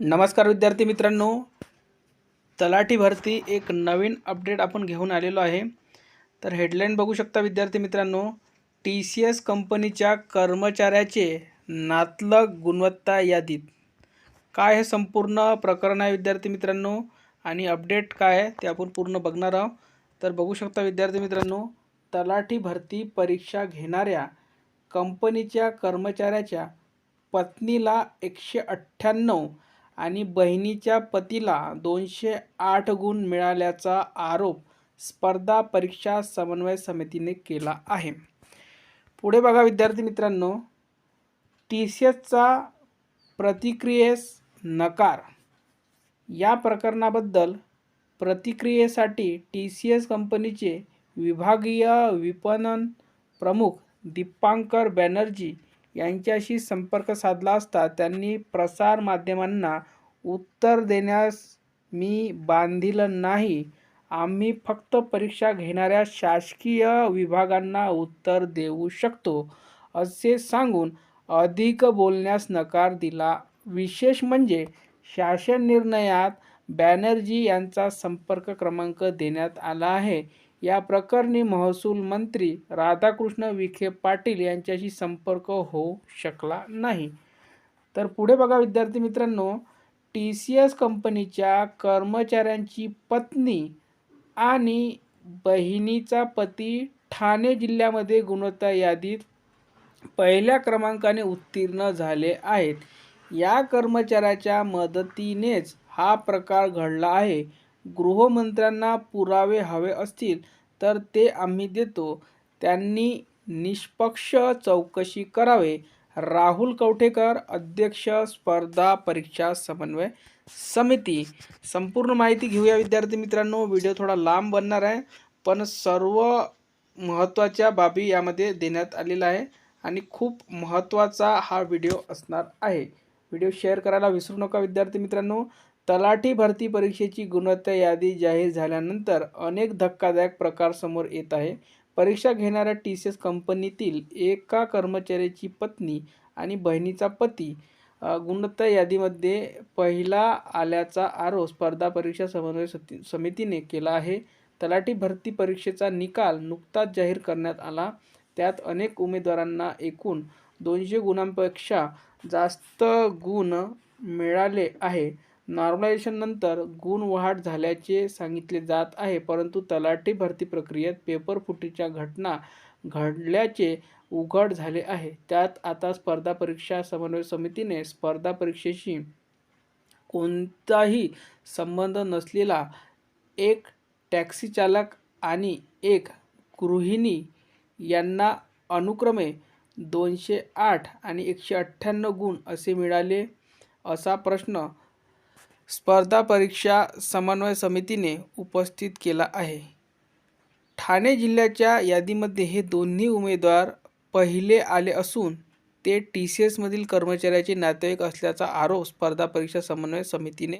नमस्कार विद्यार्थी मित्रांनो. तलाठी भरती एक नवीन अपडेट आपण घेऊन आलेलो आहे. तर हेडलाईन बघू शकता विद्यार्थी मित्रांनो. टी सी एस कंपनीच्या कर्मचाऱ्याचे नातलग गुणवत्ता यादीत. काय हे संपूर्ण प्रकरण आहे विद्यार्थी मित्रांनो? आणि अपडेट काय आहे ते आपण पूर्ण बघणार आहोत. तर बघू शकता विद्यार्थी मित्रांनो तलाठी भरती परीक्षा घेणाऱ्या कंपनीच्या कर्मचाऱ्याच्या पत्नीला एकशे अठ्ठ्याण्णव आणि बहिणीच्या पतीला दोनशे आठ गुण मिळाल्याचा आरोप स्पर्धा परीक्षा समन्वय समितीने केला आहे. पुढे बघा विद्यार्थी मित्रांनो टी सी एसचा प्रतिक्रियेस नकार. या प्रकरणाबद्दल प्रतिक्रियेसाठी टी सी एस कंपनीचे विभागीय विपणन प्रमुख दीपांकर बॅनर्जी यांच्याशी संपर्क साधला असता त्यांनी प्रसार माध्यमांना उत्तर देण्यास मी बांधील नाही. आम्ही फक्त परीक्षा घेणाऱ्या शासकीय विभागांना उत्तर देऊ शकतो असे सांगून अधिक बोलण्यास नकार दिला. विशेष म्हणजे शासन निर्णयात बॅनर्जी यांचा संपर्क क्रमांक देण्यात आला आहे. या प्रकरणी महसूल मंत्री राधाकृष्ण विखे पाटील यांच्याशी संपर्क होऊ शकला नाही. तर पुढे बघा विद्यार्थी मित्रांनो टी सी एस कंपनीच्या कर्मचाऱ्यांची पत्नी आणि बहिणीचा पती ठाणे जिल्ह्यामध्ये गुणवत्ता यादीत पहिल्या क्रमांकाने उत्तीर्ण झाले आहेत. या कर्मचाऱ्याच्या मदतीनेच हा प्रकार घडला आहे. गृहमंत्र्यांना पुरावे हवे असतील तर ते आम्ही देतो. त्यांनी निष्पक्ष चौकशी करावे. राहुल कवठेकर अध्यक्ष स्पर्धा परीक्षा समन्वय समिती. संपूर्ण माहिती घेऊया विद्यार्थी मित्रांनो. व्हिडिओ थोडा लांब बनणार आहे पण सर्व महत्त्वाच्या बाबी यामध्ये देण्यात आलेला आहे आणि खूप महत्त्वाचा हा व्हिडिओ असणार आहे. व्हिडिओ शेअर करायला विसरू नका विद्यार्थी मित्रांनो. तलाठी भरती परीक्षेची गुणवत्ता यादी जाहीर झाल्यानंतर अनेक धक्कादायक प्रकार समोर येत आहे. परीक्षा घेणाऱ्या टी सी एस कंपनीतील एका कर्मचाऱ्याची पत्नी आणि बहिणीचा पती गुणवत्ता यादीमध्ये पहिला आल्याचा आरोप स्पर्धा परीक्षा समन्वय सती समितीने केला आहे. तलाठी भरती परीक्षेचा निकाल नुकताच जाहीर करण्यात आला. त्यात अनेक उमेदवारांना एकूण दोनशे गुणांपेक्षा जास्त गुण मिळाले आहे. नॉर्मलायझेशन नंतर गुण वाढ झाल्याचे सांगितले जात आहे परंतु तलाठी भरती प्रक्रियेत पेपर फुटीच्या घटना घडल्याचे उघड झाले आहे. त्यात आता स्पर्धा परीक्षा समन्वय समितीने स्पर्धा परीक्षेशी कोणताही संबंध नसलेला एक टॅक्सी चालक आणि एक गृहिणी यांना अनुक्रमे दोनशे आठ आणि एकशे अठ्ठ्याण्णव गुण असे मिळाले असा प्रश्न स्पर्धा परीक्षा समन्वय समितीने उपस्थित केला आहे. ठाणे जिल्ह्याच्या यादीमध्ये हे दोन्ही उमेदवार पहिले आले असून ते टी सी एसमधील कर्मचाऱ्याचे नातेवाईक असल्याचा आरोप स्पर्धा परीक्षा समन्वय समितीने